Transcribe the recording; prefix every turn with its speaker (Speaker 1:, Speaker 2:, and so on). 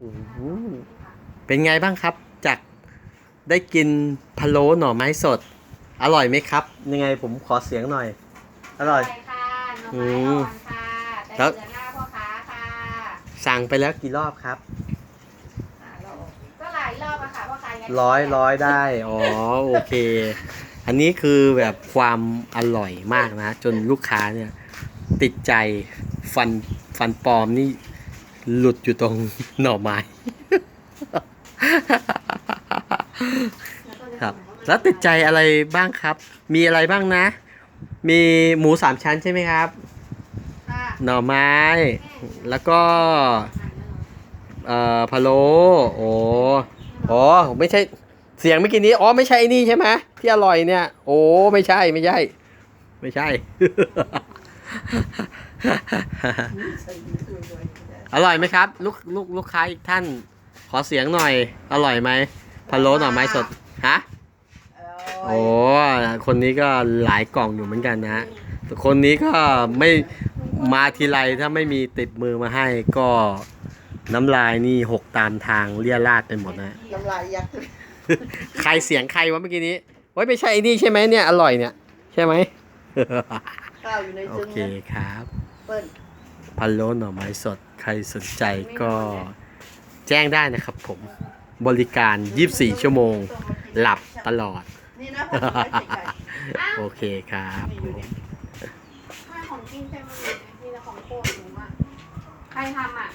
Speaker 1: โอ้โหเป็นไงบ้างครับ จากได้กินพะโล้หน่อไม้สด อร่อยไหมครับ ยังไงผมขอเสียงหน่อย อร่อย
Speaker 2: ค่ะหน่อ
Speaker 1: อื
Speaker 2: ไม้
Speaker 1: ม
Speaker 2: อ่อนค่ะแต่
Speaker 1: แล้ว
Speaker 2: เหลือหน้าพ่อค้าค่ะ
Speaker 1: สั่งไปแล้วกี่รอบครับ
Speaker 2: อ่าเราก็หลายรอบอะค่ะพ่อค้ายัง
Speaker 1: ร้อยร้อยได้ อ๋อ โอเค อันนี้คือแบบความอร่อยมากนะ จนลูกค้าเนี่ย ติดใจฟันฟันปลอมนี่ หลุดอยู่ตรงหน่อไม้ ครับ แล้วติดใจอะไรบ้างครับ มีอะไรบ้างนะ มีหมูสามชั้นใช่ไหมครับ
Speaker 2: ค่ะ
Speaker 1: หน่อไม้ แล้วก็ เอ่อพะโล้โอ้อ๋อไม่ใช่เสียงเมื่อกี้นี้ อ๋อ ไม่ใช่ไอ้นี่ใช่ไหมที่อร่อยเนี่ย โอ้ ไม่ใช่ ไม่ใช่ ไม่ใช่ อร่อยไหมครับ ลูกลูกลูกค้าอีกท่าน ขอเสียงหน่อย อร่อยไหมพะโล้หน่อไม้สดฮะโอ้คนนี้ก็หลายกล่องอยู่เหมือนกันนะฮะแต่คนนี้ก็ไม่มาทีไรถ้าไม่มีติดมือมาให้ก็น้ำลายนี่หกตามทางเลี่ยราดไปหมดนะ
Speaker 3: น้ำลายยักษ์
Speaker 1: ใครเสียงใครวะเมื่อกี้นี้โอ้ยไม่ใช่ไอ้นี่ใช่ไหมเนี่ยอร่อยเนี่ย ใช่ไหม
Speaker 3: ข้าวอยู่ใน
Speaker 1: โอ
Speaker 3: ซึ้ง
Speaker 1: เค
Speaker 3: นะครับเปิ้ล
Speaker 1: พะโล้หน่อไม้สด ใครสนใจก็แจ้งได้นะครับผมบริการ 24 ชั่วโมง หลับตลอด
Speaker 3: นี่นะผมไม่ใส่ไก่
Speaker 1: โอเคครับผม
Speaker 2: ถ้าของกินเต็มเลยมีแต่ของโปรดหนูอะใครทำอะ